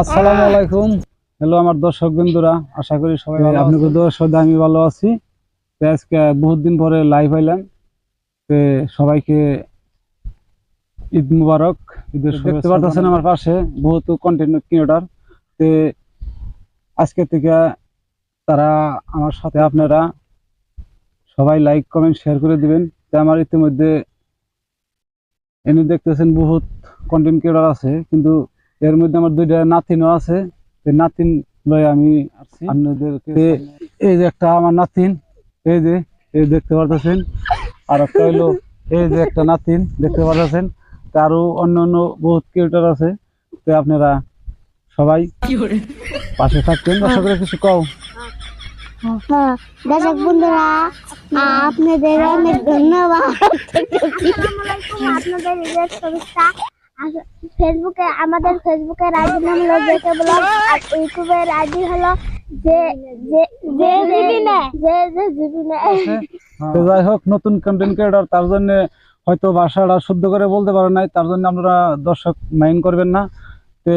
আসসালামু আলাইকুম। হ্যালো আমার দর্শক বন্ধুরা আশা করি সবাই আপনাদের দর্শক আমি ভালো আছি। তো আজকে বহুত দিন পরে লাইভ আইলাম তো সবাইকে ঈদ মুবারক ঈদের দেখতে পাচ্ছেন আমার পাশে বহুত কন্টেন্ট ক্রিয়েটর তো আজকে থেকে তারা আমার সাথে আপনারা সবাই লাইক কমেন্ট শেয়ার করে দিবেন। তো আমার ইতিমধ্যে এমনি দেখতেছেন বহুত কন্টেন্ট ক্রিয়েটর আছে কিন্তু এর মধ্যে আমার দুইটা নাতিনও আছে। নাতিন লয়ে আমি আপনাদেরকে এই যে একটা আমার নাতিন এই যে এই দেখতে পারতেছেন। আর একটা হইল এই যে একটা নাতিন দেখতে পারতেছেন। তো আরও অন্য অন্য বহুত ক্রিয়েটর আছে। তো আপনারা সবাই পাশে থাকতেন করে কিছু কও। হ্যাঁ, দর্শক বন্ধুরা আপনাদের অনেক ধন্যবাদ। আপনাদের ফেসবুকে আমাদের ফেসবুকের আইডি নাম হলো জেকে ব্লগ আর ইউটিউবের আইডি হলো যে যে যে জিবি না যে যে জিবি না তো যাই হোক নতুন কন্টেন্ট ক্রিয়েটর তার জন্য হয়তো ভাষাটা শুদ্ধ করে বলতে পারে নাই তার জন্য আপনারা দর্শক মাইন্ড করবেন না। তো